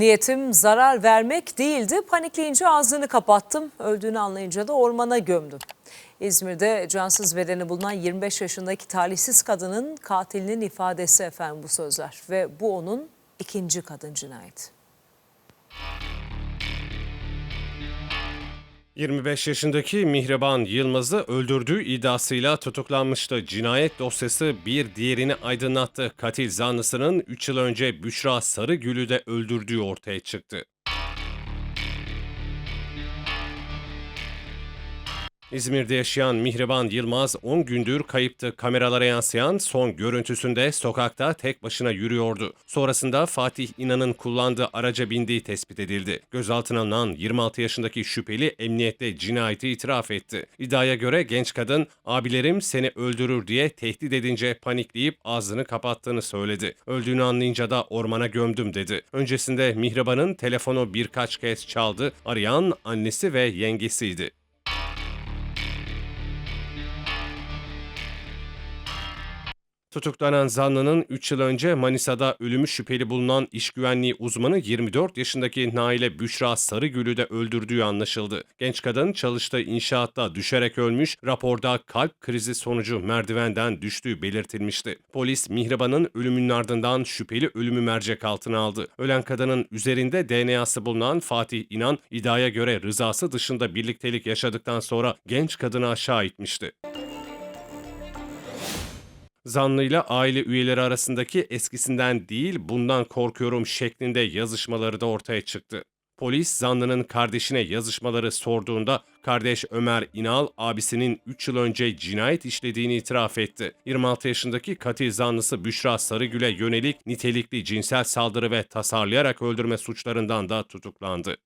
Niyetim zarar vermek değildi. Panikleyince ağzını kapattım. Öldüğünü anlayınca da ormana gömdüm. İzmir'de cansız bedeni bulunan 25 yaşındaki talihsiz kadının katilinin ifadesi efendim bu sözler. Ve bu onun ikinci kadın cinayeti. 25 yaşındaki Mihriban Yılmaz'ı öldürdüğü iddiasıyla tutuklanmıştı. Cinayet dosyası bir diğerini aydınlattı. Katil zanlısının 3 yıl önce Büşra Sarıgül'ü de öldürdüğü ortaya çıktı. İzmir'de yaşayan Mihriban Yılmaz 10 gündür kayıptı. Kameralara yansıyan son görüntüsünde sokakta tek başına yürüyordu. Sonrasında Fatih İnan'ın kullandığı araca bindiği tespit edildi. Gözaltına alınan 26 yaşındaki şüpheli emniyette cinayeti itiraf etti. İddiaya göre genç kadın abilerim seni öldürür diye tehdit edince panikleyip ağzını kapattığını söyledi. Öldüğünü anlayınca da ormana gömdüm dedi. Öncesinde Mihriban'ın telefonu birkaç kez çaldı. Arayan annesi ve yengesiydi. Tutuklanan zanlının 3 yıl önce Manisa'da ölümü şüpheli bulunan iş güvenliği uzmanı 24 yaşındaki Naile Büşra Sarıgül'ü de öldürdüğü anlaşıldı. Genç kadın çalıştığı inşaatta düşerek ölmüş, raporda kalp krizi sonucu merdivenden düştüğü belirtilmişti. Polis Mihriban'ın ölümünün ardından şüpheli ölümü mercek altına aldı. Ölen kadının üzerinde DNA'sı bulunan Fatih İnan, iddiaya göre rızası dışında birliktelik yaşadıktan sonra genç kadını aşağı itmişti. Zanlıyla aile üyeleri arasındaki eskisinden değil bundan korkuyorum şeklinde yazışmaları da ortaya çıktı. Polis zanlının kardeşine yazışmaları sorduğunda kardeş Ömer İnal abisinin 3 yıl önce cinayet işlediğini itiraf etti. 26 yaşındaki katil zanlısı Büşra Sarıgül'e yönelik nitelikli cinsel saldırı ve tasarlayarak öldürme suçlarından da tutuklandı.